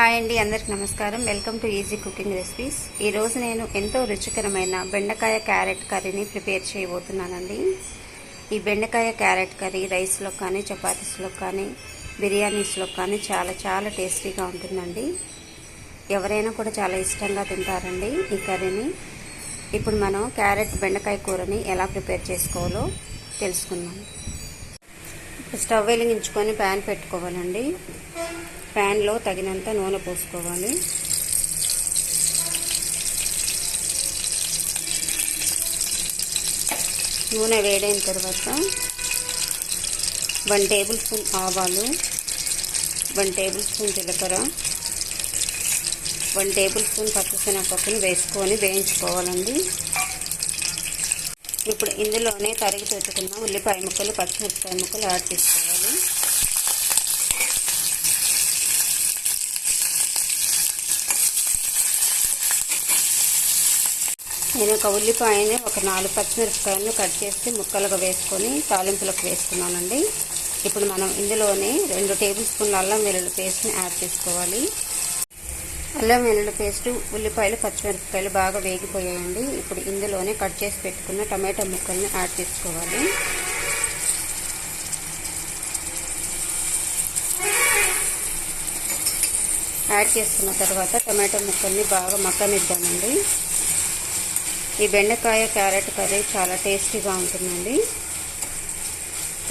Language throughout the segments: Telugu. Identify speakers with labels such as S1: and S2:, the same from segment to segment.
S1: హాయ్ అండి అందరికి నమస్కారం. Welcome to easy cooking recipes. ఈరోజు నేను ఎంతో రుచికరమైన బెండకాయ క్యారెట్ కర్రీని ప్రిపేర్ చేయబోతున్నానండి. ఈ బెండకాయ క్యారెట్ కర్రీ రైస్లో కానీ చపాతీస్లో కానీ బిర్యానీస్లో కానీ చాలా చాలా టేస్టీగా ఉంటుందండి. ఎవరైనా కూడా చాలా ఇష్టంగా తింటారండి ఈ కర్రీని. ఇప్పుడు మనం క్యారెట్ బెండకాయ కూరని ఎలా ప్రిపేర్ చేసుకోవాలో తెలుసుకుందాం. స్టవ్ వెలిగించుకొని ప్యాన్ పెట్టుకోవాలండి. ప్యాన్లో తగినంత నూనె పోసుకోవాలి. నూనె వేడైన తర్వాత వన్ టేబుల్ స్పూన్ ఆవాలు వన్ టేబుల్ స్పూన్ జీలకర్ర వన్ టేబుల్ స్పూన్ పచ్చిశనగపప్పుని వేసుకొని వేయించుకోవాలండి. ఇప్పుడు ఇందులోనే తరిగి పెట్టుకున్న ఉల్లిపాయ ముక్కలు పచ్చిమిరపకాయ ముక్కలు యాడ్ చేసుకోవాలి. నేను ఒక ఉల్లిపాయని ఒక నాలుగు పచ్చిమిరపకాయలను కట్ చేసి ముక్కలుగా వేసుకొని తాలింపులకు వేసుకున్నానండి. ఇప్పుడు మనం ఇందులోనే రెండు టేబుల్ స్పూన్ల అల్లం వెల్లుల్లి పేస్ట్ని యాడ్ చేసుకోవాలి. అల్లం వెల్లుల్లి పేస్ట్ ఉల్లిపాయలు పచ్చిమిరపకాయలు బాగా వేగిపోయాయండి. ఇప్పుడు ఇందులోనే కట్ చేసి పెట్టుకున్న టమాటా ముక్కల్ని యాడ్ చేసుకోవాలి. యాడ్ చేసుకున్న తర్వాత టమాటా ముక్కల్ని బాగా మక్కనిద్దామండి ఈ బెండకాయ క్యారెట్ కర్రీ చాలా టేస్టీగా ఉంటుందండి.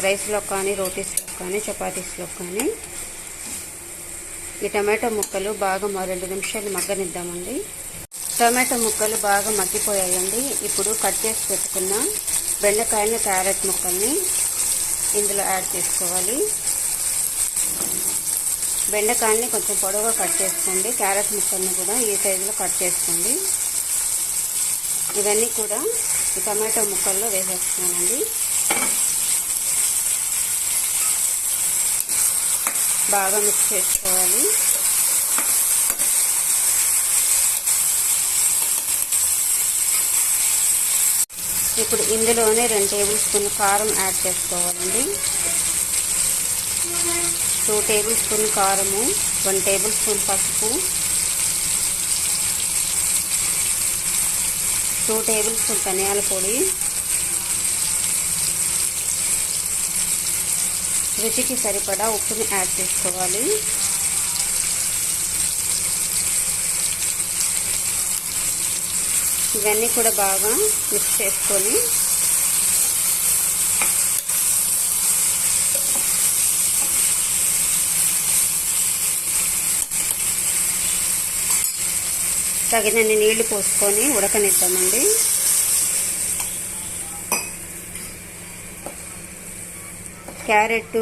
S1: రైస్లో కానీ రోటీస్లో కానీ చపాతీస్లో కానీ. ఈ టమాటో ముక్కలు బాగా మా రెండు నిమిషాలు మగ్గనిద్దామండి. టమాటో ముక్కలు బాగా మగ్గిపోయాయండి. ఇప్పుడు కట్ చేసి పెట్టుకున్న బెండకాయని క్యారెట్ ముక్కల్ని ఇందులో యాడ్ చేసుకోవాలి. బెండకాయని కొంచెం పొడవుగా కట్ చేసుకోండి. క్యారెట్ ముక్కల్ని కూడా ఈ సైజులో కట్ చేసుకోండి. ఇవన్నీ కూడా ఈ టమాటో ముక్కల్లో వేసేస్తున్నానండి. బాగా మిక్స్ చేసుకోవాలి. ఇప్పుడు ఇందులోనే రెండు టేబుల్ స్పూన్ కారం యాడ్ చేసుకోవాలండి. టూ టేబుల్ స్పూన్ కారము వన్ టేబుల్ స్పూన్ పసుపు టూ టేబుల్ స్పూన్ ధనియాల పొడి. రుచికి సరిపడా ఉప్పుని యాడ్ చేసుకోవాలి. ఇవన్నీ కూడా బాగా మిక్స్ చేసుకొని తగినన్ని నీళ్ళు పోసుకొని ఉడకనిద్దామండి. క్యారెట్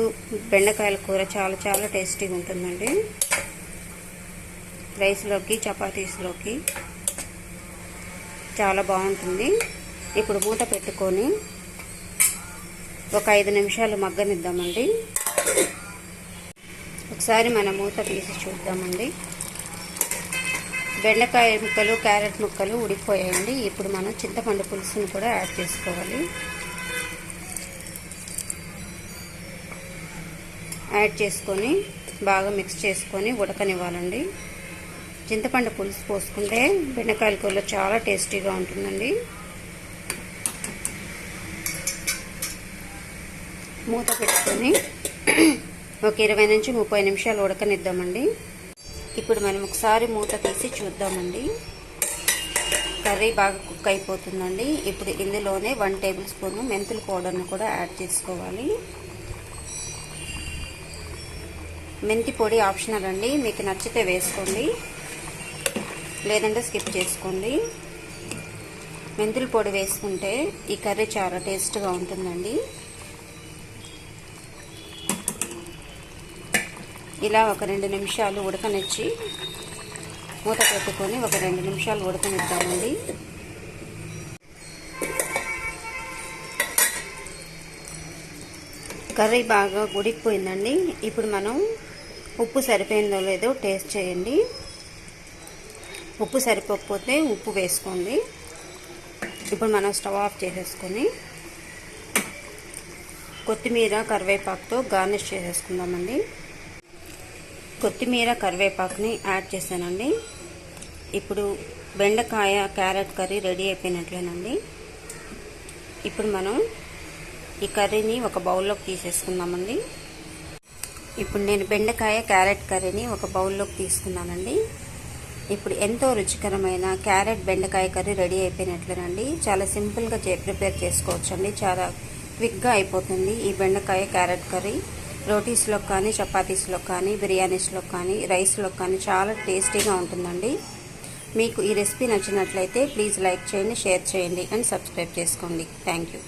S1: బెండకాయల కూర చాలా చాలా టేస్టీగా ఉంటుందండి. రైస్లోకి చపాతీస్లోకి చాలా బాగుంటుంది. ఇప్పుడు మూత పెట్టుకొని ఒక ఐదు నిమిషాలు మగ్గనిద్దామండి. ఒకసారి మన మూత తీసి చూద్దామండి. బెండకాయ ముక్కలు క్యారెట్ ముక్కలు ఉడికిపోయాయండి. ఇప్పుడు మనం చింతపండు పులుసుని కూడా యాడ్ చేసుకోవాలి. యాడ్ చేసుకొని బాగా మిక్స్ చేసుకొని ఉడకనివ్వాలండి. చింతపండు పులుసు పోసుకుంటే బెండకాయల కూరలో చాలా టేస్టీగా ఉంటుందండి. మూత పెట్టుకొని ఒక ఇరవై నుంచి ముప్పై నిమిషాలు ఉడకనిద్దామండి. ఇప్పుడు మనం ఒకసారి మూత తీసి చూద్దామండి. కర్రీ బాగా కుక్ అయిపోతుందండి. ఇప్పుడు ఇందులోనే వన్ టేబుల్ స్పూన్ మెంతుల పౌడర్ను కూడా యాడ్ చేసుకోవాలి. మెంతి పొడి ఆప్షనల్ అండి. మీకు నచ్చితే వేసుకోండి. లేదంటే స్కిప్ చేసుకోండి. మెంతుల పొడి వేసుకుంటే ఈ కర్రీ చాలా టేస్ట్గా ఉంటుందండి. ఇలా ఒక రెండు నిమిషాలు ఉడకనిచ్చి మూత పెట్టుకొని ఒక రెండు నిమిషాలు ఉడకనిద్దామండి. కర్రీ బాగా ఉడికిపోయిందండి. ఇప్పుడు మనం ఉప్పు సరిపోయిందో లేదో టేస్ట్ చేయండి. ఉప్పు సరిపోకపోతే ఉప్పు వేసుకోండి. ఇప్పుడు మనం స్టవ్ ఆఫ్ చేసేసుకొని కొత్తిమీర కరివేపాకుతో గార్నిష్ చేసేసుకుందామండి. కొత్తిమీర కరివేపాకుని యాడ్ చేశానండి. ఇప్పుడు బెండకాయ క్యారెట్ కర్రీ రెడీ అయిపోయినట్లేనండి. ఇప్పుడు మనం ఈ కర్రీని ఒక బౌల్లోకి తీసేసుకుందామండి. ఇప్పుడు నేను బెండకాయ క్యారెట్ కర్రీని ఒక బౌల్లోకి తీసుకున్నానండి. ఇప్పుడు ఎంతో రుచికరమైన క్యారెట్ బెండకాయ కర్రీ రెడీ అయిపోయినట్లేనండి. చాలా సింపుల్గా చే ప్రిపేర్ చేసుకోవచ్చండి. చాలా క్విక్గా అయిపోతుంది ఈ బెండకాయ క్యారెట్ కర్రీ. రోటీస్లో కానీ చపాతీస్లో కానీ బిర్యానీస్లో కానీ రైస్లో కానీ చాలా టేస్టీగా ఉంటుందండి. మీకు ఈ రెసిపీ నచ్చినట్లయితే ప్లీజ్ లైక్ చేయండి షేర్ చేయండి అండ్ సబ్స్క్రైబ్ చేసుకోండి. Thank you.